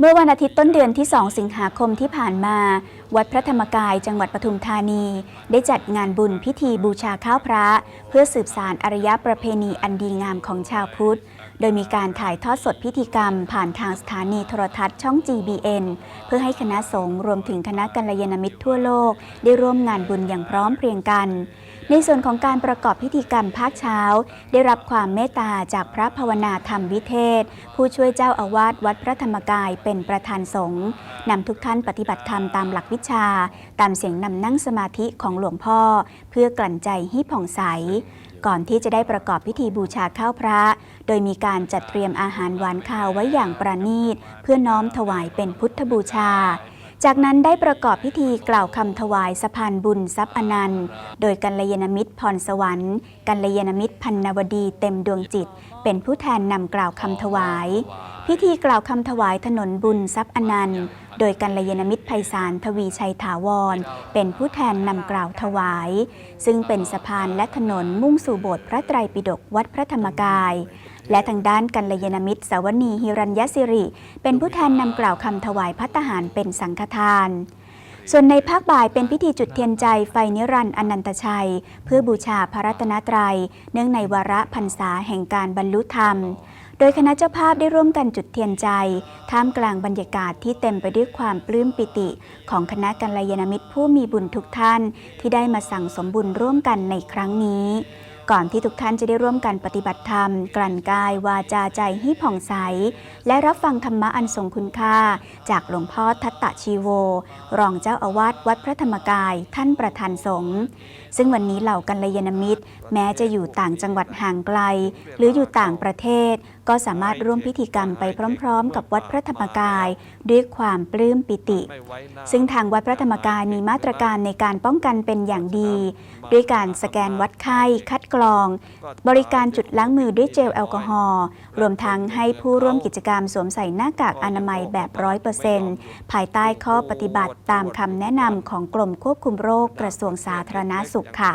เมื่อวันอาทิตย์ต้นเดือนที่ 2 สิงหาคมที่ผ่านมา วัดพระธรรมกายจังหวัดปทุมธานี ได้จัดงานบุญพิธีบูชาข้าวพระ เพื่อสืบสารอารยประเพณีอันดีงามของชาวพุทธ โดยมีการถ่ายทอดสดพิธีกรรม ผ่านทางสถานีโทรทัศน์ช่อง GBN เพื่อให้คณะสงฆ์รวมถึงคณะกัลยาณมิตรทั่วโลก ได้ร่วมงานบุญอย่างพร้อมเพรียงกัน ในส่วนของการประกอบพิธีกรรมภาคเช้า ได้รับความเมตตาจากพระภาวนาธรรมวิเทศ ผู้ช่วยเจ้าอาวาสวัดพระธรรมกายเป็นประธานสงฆ์นำทุกท่านปฏิบัติธรรมตามหลักวิชา ตามเสียงนำนั่งสมาธิของหลวงพ่อ เพื่อกลั่นใจให้ผ่องใสก่อนที่จะได้ประกอบพิธีบูชาข้าวพระ โดยมีการจัดเตรียมอาหารหวานข้าวไว้อย่างประณีต เพื่อน้อมถวายเป็นพุทธบูชา จากนั้นได้ประกอบพิธีกล่าวคำถวายสะพานบุญทรัพย์อนันต์ โดยกัลยาณมิตรพรสวรรค์ กัลยาณมิตรพันนวดีเต็มดวงจิต เป็นผู้แทนนำกล่าวคำถวาย พิธีกล่าวคำถวายถนนบุญทรัพย์อนันต์ โดยกัลยาณมิตรไพศาลทวีชัยถาวร เป็นผู้แทนนำกล่าวถวาย ซึ่งเป็นสะพานและถนนมุ่งสู่โบสถ์พระไตรปิฎกวัดพระธรรมกาย และทางด้านกัลยาณมิตรสาวนีฮิรัญยสิริ เป็นผู้แทนนำกล่าวคำถวายพัตตาหารเป็นสังฆทานส่วนในภาคบ่ายเป็นพิธีจุดเทียนใจไฟนิรันดร์อนันตชัย เพื่อบูชาพระรัตนตรัย เนื่องในวาระพรรษาแห่งการบรรลุธรรม โดยคณะเจ้าภาพได้ร่วมกันจุดเทียนใจ ท่ามกลางบรรยากาศที่เต็มไปด้วยความปลื้มปิติ ของคณะกัลยาณมิตรผู้มีบุญทุกท่าน ที่ได้มาสั่งสมบุญร่วมกันในครั้งนี้ ก่อนที่ทุกท่านจะได้ร่วมกันปฏิบัติธรรม กลั่นกายวาจาใจให้ผ่องใส และรับฟังธรรมะอันทรงคุณค่า จากหลวงพ่อทัตตะชีโว รองเจ้าอาวาสวัดพระธรรมกายท่านประธานสงฆ์ซึ่งวันนี้เหล่ากัลยาณมิตร แม้จะอยู่ต่างจังหวัดห่างไกล หรืออยู่ต่างประเทศ ก็สามารถร่วมพิธีกรรมไปพร้อม ๆ กับวัดพระธรรมกาย ด้วยความปลื้มปิติ ซึ่งทางวัดพระธรรมกายมีมาตรการในการป้องกันเป็นอย่างดี ด้วยการสแกนวัดไข้ กรอง บริการจุดล้างมือด้วยเจลแอลกอฮอล์รวมทั้งให้ผู้ร่วมกิจกรรมสวมใส่หน้ากากอนามัยแบบร้อยเปอร์เซ็นต์ภายใต้ข้อปฏิบัติตามคำแนะนำของกรมควบคุมโรคกระทรวงสาธารณสุขค่ะ